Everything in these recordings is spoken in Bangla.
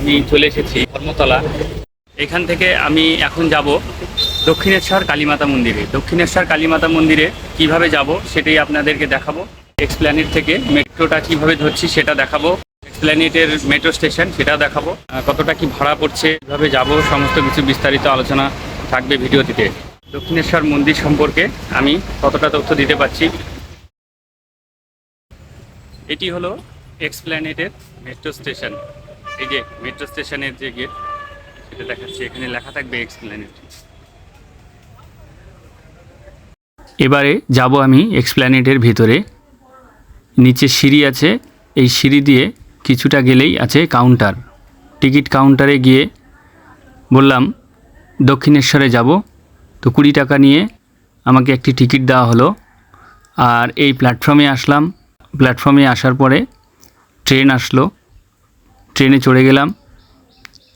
আমি চলে এসেছি ধর্মতলা। এখান থেকে আমি এখন যাব দক্ষিণেশ্বর কালীমাতা মন্দিরে। দক্ষিণেশ্বর কালীমাতা মন্দিরে কীভাবে যাব সেটাই আপনাদেরকে দেখাবো। এক্সপ্ল্যানেট থেকে মেট্রোটা কীভাবে ধরছি সেটা দেখাবো। এক্সপ্ল্যানেটের মেট্রো স্টেশন সেটা দেখাবো। কতটা কি ভাড়া পড়ছে, কীভাবে যাব, সমস্ত কিছু বিস্তারিত আলোচনা থাকবে ভিডিওটিতে। দক্ষিণেশ্বর মন্দির সম্পর্কে আমি কতটা তথ্য দিতে পারছি। এটি হলো এক্সপ্ল্যানেটের মেট্রো স্টেশন। এই যে মেট্রো স্টেশনের যে গেট সেটা দেখাচ্ছি। এখানে লেখা থাকবে এক্সপ্ল্যানেট এবারে যাব আমি এক্সপ্ল্যানেটের ভিতরে। নিচে সিঁড়ি আছে। এই সিঁড়ি দিয়ে কিছুটা গেলেই আছে কাউন্টার টিকিট কাউন্টারে গিয়ে বললাম, দক্ষিণেশ্বরে যাব। তো কুড়ি টাকা নিয়ে আমাকে একটি টিকিট দেওয়া হলো। আর এই প্ল্যাটফর্মে আসলাম। প্ল্যাটফর্মে আসার পরে ট্রেন আসলো। ট্রেনে চড়ে গেলাম।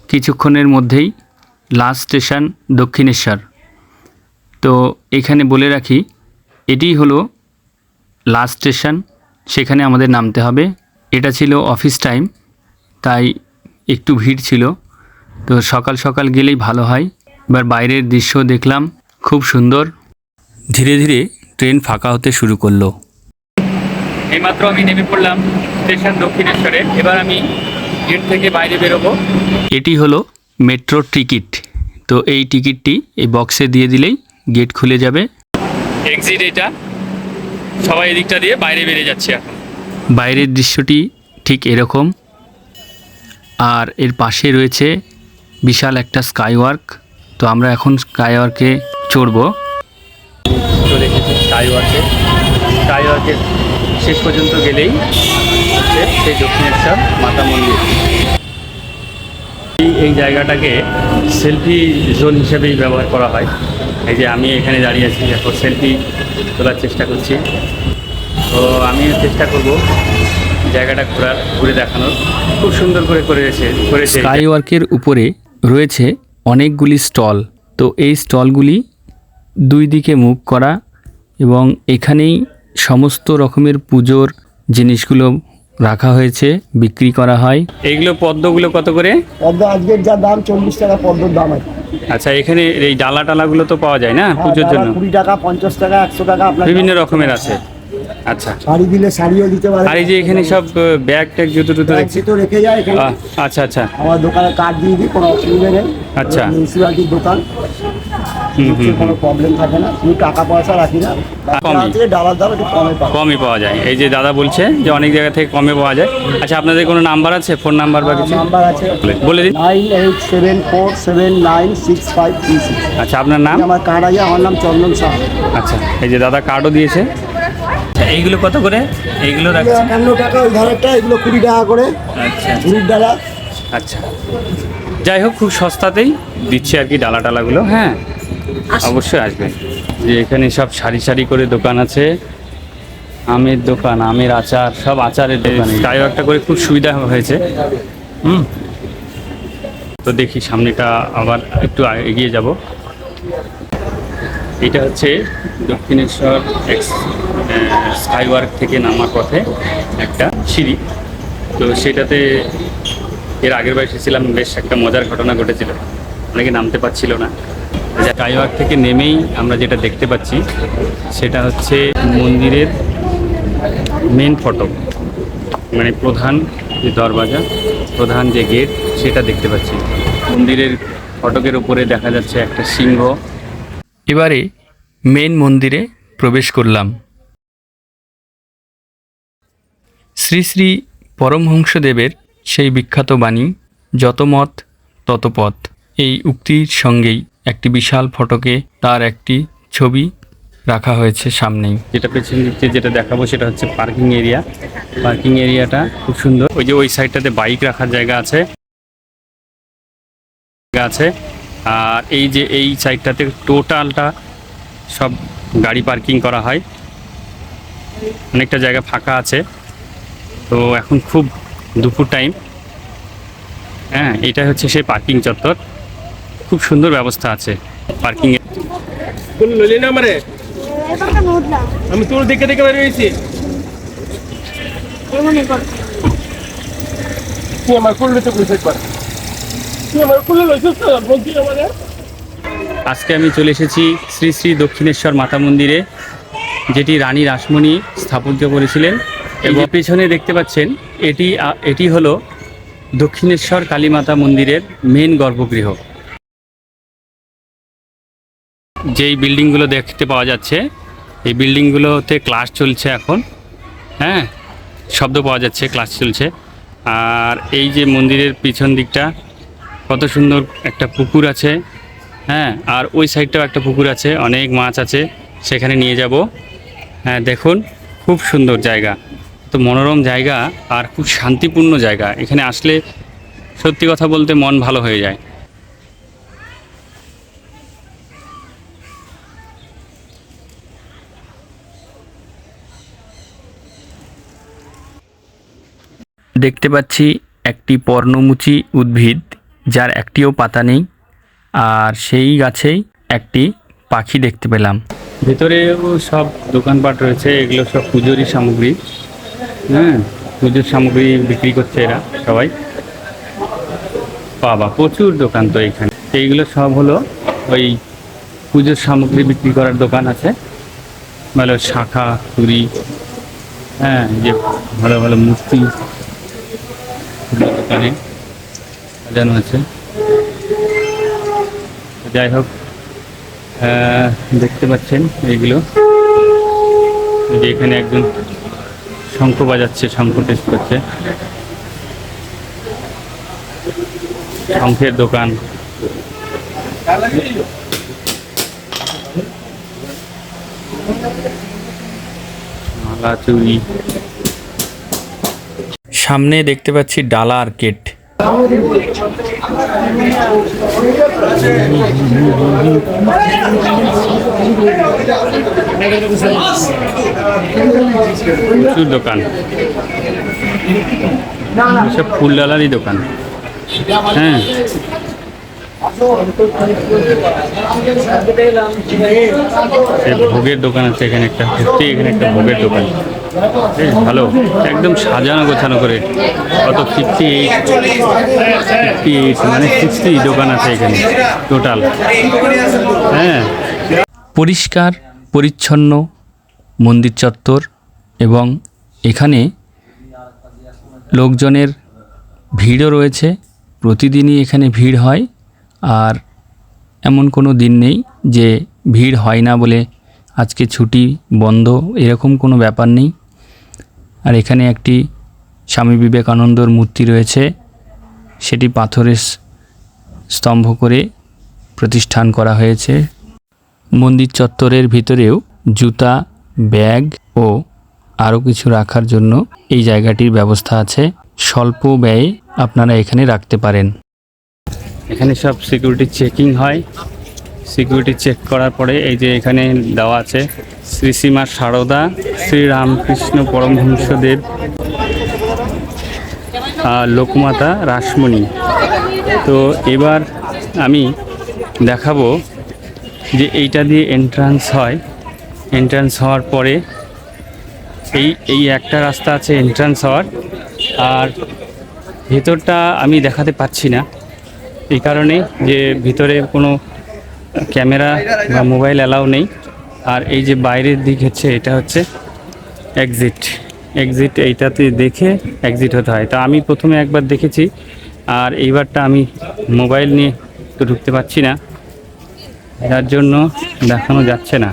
কিছুক্ষণের মধ্যেই লাস্ট স্টেশন দক্ষিণেশ্বর। তো এখানে বলে রাখি এটিই হলো লাস্ট স্টেশন, সেখানে আমাদের নামতে হবে। এটা ছিল অফিস টাইম, তাই একটু ভিড় ছিল। তো সকাল সকাল গেলেই ভালো হয়। এবার বাইরের দৃশ্য দেখলাম, খুব সুন্দর। ধীরে ধীরে ট্রেন ফাঁকা হতে শুরু করল। এইমাত্র আমি নেমে পড়লাম স্টেশন দক্ষিণেশ্বরে। এবার আমি গেট থেকে বাইরে বেরোবো। এটি হলো মেট্রো টিকিট। তো এই টিকিটটি এই বক্সে দিয়ে দিলেই গেট খুলে যাবে। এক্সিট এটা। সবাই এদিকটা দিয়ে বাইরে বেরিয়ে যাচ্ছে এখন। বাইরের দৃশ্যটি ঠিক এরকম। আর এর পাশে রয়েছে বিশাল একটা স্কাইওয়ার্ক। তো আমরা এখন স্কাইওয়ার্কে চড়বো। চলে এসেছি স্কাইওয়ার্কে। স্কাইওয়ার্কের শেষ পর্যন্ত গেলেই হচ্ছে সেই দক্ষিণেশ্বর মাতা মন্দির এই জায়গাটাকে সেলফি জোন হিসেবেই ব্যবহার করা হয়। এই যে আমি এখানে দাঁড়িয়ে আছি এখন সেলফি তোলার চেষ্টা করছি। তো আমি চেষ্টা করব জায়গাটা ঘোরার, ঘুরে দেখানোর। খুব সুন্দর করে করেছে করেছে। স্কাইওয়ার্কের উপরে রয়েছে অনেকগুলি স্টল। তো এই স্টলগুলি দুই দিকে মুখ করা এবং এখানেই সমস্ত রকমের পুজোর জিনিসগুলো রাখা হয়েছে বিক্রি করা হয়। এইগুলো পদ্মগুলো কত করে? পদ্ম আজকের যা দাম চল্লিশ টাকা পদ্মর দাম আছে। আচ্ছা এখানে এই ডালা টালাগুলো তো পাওয়া যায় না হ্যাঁ, পুজোর জন্য? কুড়ি টাকা পঞ্চাশ টাকা একশো টাকা আপনার বিভিন্ন রকমের আছে। আচ্ছা। শাড়ি দিলে শাড়িও দিতে পারে। আর এই যে এখানে সব ব্যাগ ট্যাগ জুতো টুতো দেখছি। তো রেখে যায় এখানে। আচ্ছা আচ্ছা। আমার দোকানে কার্ড দিয়ে দিই কোনো অসুবিধা নেই। আচ্ছা। মিউনিসিপ্যালিটির দোকান। হুম, কোনো প্রবলেম থাকে না। শুধু টাকা পয়সা রাখি না। থেকে ডালার দাম একটু কমে কমই পাওয়া যায়। এই যে দাদা বলছে যে অনেক জায়গা থেকে কমে পাওয়া যায়। আচ্ছা আপনাদের কোনো নাম্বার আছে? ফোন নাম্বার বা কিছু? নাম্বার আছে বলে- দিন। Nine eight seven four seven nine six five three six আচ্ছা আপনার নাম? আমার আছে আমার নাম চন্দন শাহ আচ্ছা এই যে দাদা কার্ডও দিয়েছে। আচ্ছা এইগুলো কত করে? এইগুলো রাখছে। একান্ন টাকা ওই ধারেরটা এগুলো কুড়ি টাকা করে। আচ্ছা। ঝুড়ির ডালা। আচ্ছা। যাই হোক খুব সস্তাতেই দিচ্ছে আর কি ডালা টালাগুলো হ্যাঁ। অবশ্যই আসবেন যে এখানে সব সারি সারি করে দোকান আছে। আমের দোকান আমের আচার সব আচারের দোকান। তাই একটা করে খুব সুবিধা হয়েছে। হুম। তো দেখি সামনেটা আবার একটু এগিয়ে যাব। এটা হচ্ছে দক্ষিণেশ্বর এক্স স্কাইওয়ার্ক থেকে নামার পথে একটা সিঁড়ি। তো সেটাতে এর আগের বার এসেছিলাম বেশ একটা মজার ঘটনা ঘটেছিল। অনেকে নামতে পারছিল না। স্কাইওয়ার্ক থেকে নেমেই আমরা যেটা দেখতে পাচ্ছি, সেটা হচ্ছে মন্দিরের মেন ফটক মানে প্রধান যে দরওয়াজা, প্রধান যে গেট সেটা দেখতে পাচ্ছি। মন্দিরের ফটকের উপরে দেখা যাচ্ছে একটা সিংহ। এবারে মেন মন্দিরে প্রবেশ করলাম। শ্রী শ্রী পরমহংসদেবের সেই বিখ্যাত বাণী, যত মত তত পথ, এই উক্তির সঙ্গেই একটি বিশাল ফটকে তার একটি ছবি রাখা হয়েছে সামনেই। যেটা পেছন দিক যেটা দেখাবো সেটা হচ্ছে পার্কিং এরিয়া। পার্কিং এরিয়াটা খুব সুন্দর। ওই যে ওই সাইডটাতে বাইক রাখার জায়গা আছে। আছে। আর এই যে এই সাইডটাতে টোটালটা সব গাড়ি পার্কিং করা হয়। অনেকটা জায়গা ফাঁকা আছে। তো এখন খুব দুপুর টাইম। হ্যাঁ এটা হচ্ছে সেই পার্কিং চত্বর। খুব সুন্দর ব্যবস্থা আছে পার্কিং কোন লইলি না আমারে? আমি তোর দেখে দেখে বের হয়েছি এমনই করছি তুই আমার কোন লইতে কইছিস একবার। তুই আমার খুলে লইছিস তো? বলছি আমারে। আজকে আমি চলে এসেছি শ্রী শ্রী দক্ষিণেশ্বর মাতা মন্দিরে যেটি রানী রাসমণি স্থাপত্য করেছিলেন। এবং পেছনে দেখতে পাচ্ছেন এটি এটি হলো দক্ষিণেশ্বর কালীমাতা মন্দিরের মেন গর্ভগৃহ। যেই বিল্ডিংগুলো দেখতে পাওয়া যাচ্ছে, এই বিল্ডিংগুলোতে ক্লাস চলছে এখন। হ্যাঁ শব্দ পাওয়া যাচ্ছে, ক্লাস চলছে। আর এই যে মন্দিরের পিছন দিকটা, কত সুন্দর একটা পুকুর আছে। হ্যাঁ আর ওই সাইডটাও একটা পুকুর আছে, অনেক মাছ আছে, সেখানে নিয়ে যাব। হ্যাঁ দেখুন, খুব সুন্দর জায়গা। তো মনোরম জায়গা আর খুব শান্তিপূর্ণ জায়গা। এখানে আসলে সত্যি কথা বলতে মন ভালো হয়ে যায়। দেখতে পাচ্ছি একটি পর্ণমুচী উদ্ভিদ, যার একটিও পাতা নেই, আর সেই গাছেই একটি পাখি দেখতে পেলাম। ভেতরেও সব দোকানপাট রয়েছে, এগুলো সব পুজোরই সামগ্রী। হ্যাঁ পুজোর সামগ্রী বিক্রি করছে এরা সবাই। বাবা, প্রচুর দোকান তো এখানে। এইগুলো সব হলো ওই পুজোর সামগ্রী বিক্রি করার দোকান আছে। ভালো শাখা চুরি হ্যাঁ যে ভালো ভালো মূর্তি। দোকানে সাজানো আছে। যাই হোক দেখতে পাচ্ছেন এইগুলো। যে এখানে একজন শঙ্খ বাজাচ্ছে, শঙ্খ টেস্ট করছে। শঙ্খের দোকান। মালা চুরি সামনে দেখতে পাচ্ছি ডালা আর্কেট প্রচুর দোকান। সব ফুল ডালারই দোকান। হ্যাঁ। ভোগের দোকান আছে এখানে একটা এখানে একটা ভোগের দোকান। বেশ ভালো একদম সাজানো গোছানো করে, কত ফিফটি এইট ফিফটি এইট মানে সিক্সটি দোকান আছে এখানে টোটাল হ্যাঁ। পরিষ্কার, পরিচ্ছন্ন, মন্দির চত্বর এবং এখানে লোকজনের ভিড়ও রয়েছে, প্রতিদিনই এখানে ভিড় হয়, আর এমন কোনো দিন নেই যে ভিড় হয় না বলে আজকে ছুটি বন্ধ, এরকম কোনো ব্যাপার নেই। আর এখানে একটি স্বামী বিবেকানন্দর মূর্তি রয়েছে। সেটি পাথরের স্তম্ভ করে প্রতিষ্ঠান করা হয়েছে। মন্দির চত্বরের ভিতরেও জুতা, ব্যাগ ও আরও কিছু রাখার জন্য এই জায়গাটির ব্যবস্থা আছে। স্বল্প ব্যয়ে আপনারা এখানে রাখতে পারেন। এখানে সব সিকিউরিটি চেকিং হয়। সিকিউরিটি চেক করার পরে এই যে এখানে দেওয়া আছে, শ্রী শ্রীমা সারদা, শ্রী রামকৃষ্ণ পরমহংসদেব লোকমাতা রাসমণি। তো এবার আমি দেখাবো যে এইটা দিয়ে এন্ট্রান্স হয়। এন্ট্রান্স হওয়ার পরে এই এই একটা রাস্তা আছে এন্ট্রান্স হওয়ার। আর ভেতরটা আমি দেখাতে পাচ্ছি না। এই কারণে যে ভিতরে কোনো ক্যামেরা বা মোবাইল অ্যালাউ নেই। আর এই যে বাইরের দিক হচ্ছে, এটা হচ্ছে এক্সিট এক্সিট এইটাতে দেখে এক্সিট হতে হয়। তা আমি প্রথমে একবার দেখেছি, আর এইবারটা আমি মোবাইল নিয়ে তো ঢুকতে পারছি না। যার জন্য দেখানো যাচ্ছে না।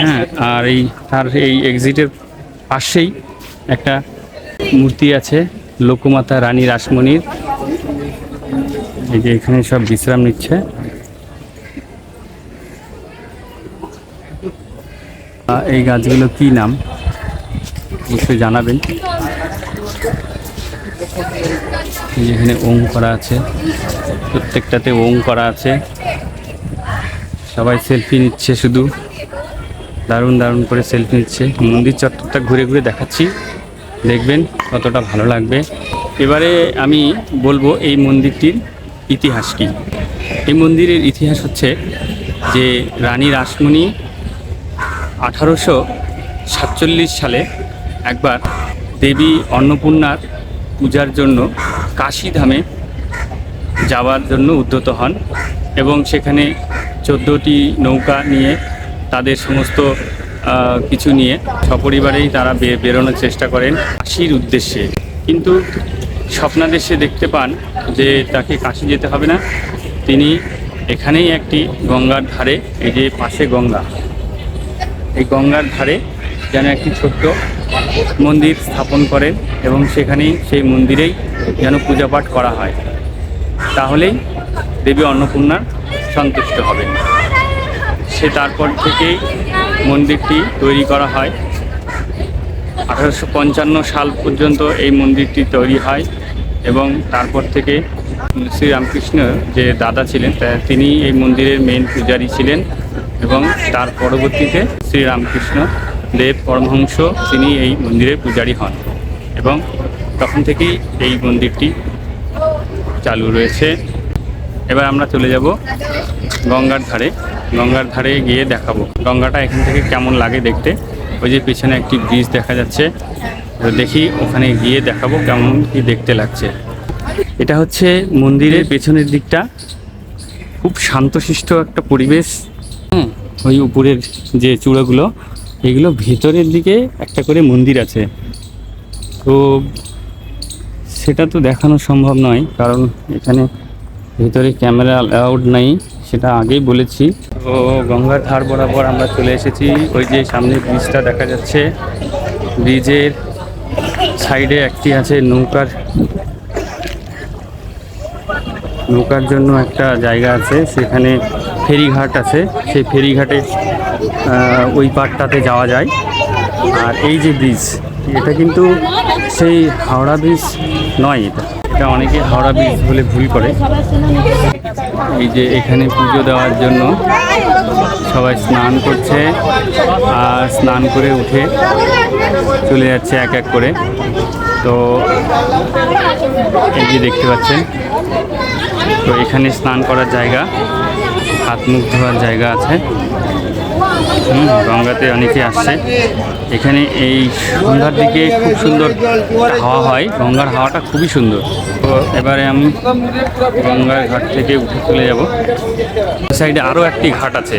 হ্যাঁ আর এই, তার এই এক্সিটের পাশেই একটা মূর্তি আছে, লোকমাতা রানী রাসমণির। এই যে এখানে সব বিশ্রাম নিচ্ছে। এই গাছগুলো কি নাম? অবশ্যই জানাবেন। যেখানে ওং করা আছে, প্রত্যেকটাতে ওং করা আছে। সবাই সেলফি নিচ্ছে শুধু। দারুণ দারুণ করে সেলফি নিচ্ছে। মন্দির চত্বরটা ঘুরে ঘুরে দেখাচ্ছি। দেখবেন কতটা ভালো লাগবে। এবারে আমি বলব এই মন্দিরটির ইতিহাস কী? এই মন্দিরের ইতিহাস হচ্ছে যে রানী রাসমণি আঠারোশো সাতচল্লিশ সালে একবার দেবী অন্নপূর্ণার পূজার জন্য কাশীধামে যাওয়ার জন্য উদ্যত হন এবং সেখানে চোদ্দোটি নৌকা নিয়ে তাদের সমস্ত কিছু নিয়ে সপরিবারেই তারা বেরোনোর চেষ্টা করেন কাশির উদ্দেশ্যে। কিন্তু স্বপ্নাদেশে দেখতে পান যে তাকে কাশি যেতে হবে না। তিনি এখানেই একটি গঙ্গার ধারে এই যে পাশে গঙ্গা এই গঙ্গার ধারে যেন একটি ছোট্ট মন্দির স্থাপন করেন এবং সেখানেই সেই মন্দিরেই যেন পূজা পাঠ করা হয়। তাহলেই দেবী অন্নপূর্ণা সন্তুষ্ট হবেন। সে তারপর থেকেই মন্দিরটি তৈরি করা হয়। আঠারোশো পঞ্চান্ন সাল পর্যন্ত এই মন্দিরটি তৈরি হয় এবং তারপর থেকে শ্রীরামকৃষ্ণ যে দাদা ছিলেন তিনি এই মন্দিরের মেন পূজারী ছিলেন। এবং তার পরবর্তীতে শ্রীরামকৃষ্ণ দেব পরমহংস তিনি এই মন্দিরের পূজারী হন এবং তখন থেকেই এই মন্দিরটি চালু রয়েছে। এবার আমরা চলে যাব গঙ্গার ধারে। গঙ্গার ধারে গিয়ে দেখাবো গঙ্গাটা এখান থেকে কেমন লাগে দেখতে। ওই যে পিছনে একটি ব্রিজ দেখা যাচ্ছে। দেখি ওখানে গিয়ে দেখাবো কেমন কি দেখতে লাগছে। এটা হচ্ছে মন্দিরের পেছনের দিকটা। খুব শান্তশিষ্ট একটা পরিবেশ। ওই উপরের যে চূড়াগুলো, এগুলো ভেতরের দিকে একটা করে মন্দির আছে। তো সেটা তো দেখানো সম্ভব নয়, কারণ এখানে ভেতরে ক্যামেরা অ্যালাউড নাই, সেটা আগেই বলেছি। তো গঙ্গার ধার বরাবর আমরা চলে এসেছি, ওই যে সামনে ব্রিজটা দেখা যাচ্ছে। ব্রিজের সাইডে একটি আছে নৌকার নৌকার জন্য একটা জায়গা আছে, সেখানে ফেরিঘাট আছে। সেই ফেরিঘাটে ওই পাড়টাতে যাওয়া যায়। আর এই যে ব্রিজ এটা কিন্তু সেই হাওড়া ব্রিজ নয় এটা। এটা অনেকে হাওড়া ব্রিজ বলে ভুল করে। এই যে এখানে পুজো দেওয়ার জন্য সবাই স্নান করছে আর স্নান করে উঠে চলে যাচ্ছে এক এক করে। তো এই যে দেখতে পাচ্ছেন তো এখানে স্নান করার জায়গা, হাত মুখ ধোয়ার জায়গা আছে। হুম, গঙ্গাতে অনেকে আসছে। এখানে এই সন্ধ্যার দিকে খুব সুন্দর হাওয়া হয়। গঙ্গার হাওয়াটা খুবই সুন্দর। তো এবারে আমি গঙ্গার ঘাট থেকে উঠে চলে যাব। সাইডে আরও একটি ঘাট আছে।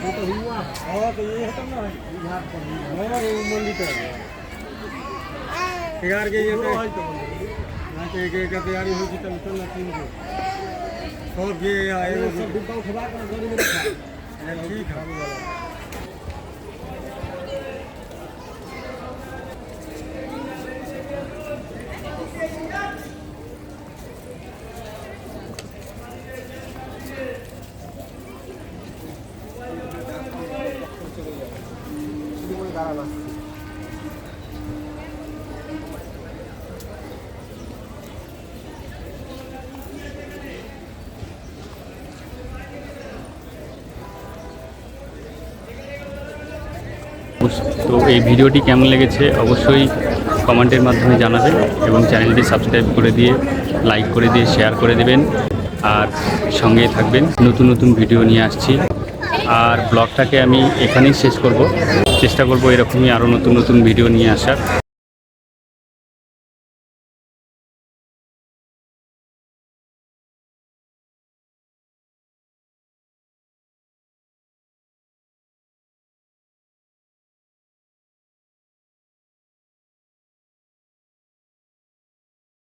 वो तो हुआ और तो ये खत्म ना बिहार पर और ये मंडी कर बिहार के ये तो ना के के का तैयारी हो जितन तो ना तीन को सब ये आए सब डिब्बा उठवा कर ठीक है তো এই ভিডিওটি কেমন লেগেছে অবশ্যই কমেন্টের মাধ্যমে জানাবেন এবং চ্যানেলটি সাবস্ক্রাইব করে দিয়ে, লাইক করে দিয়ে, শেয়ার করে দেবেন। আর সঙ্গে থাকবেন। নতুন নতুন ভিডিও নিয়ে আসছি। আর ব্লগটাকে আমি এখানেই শেষ করব। চেষ্টা করব এরকমই আরও নতুন নতুন ভিডিও নিয়ে আসার।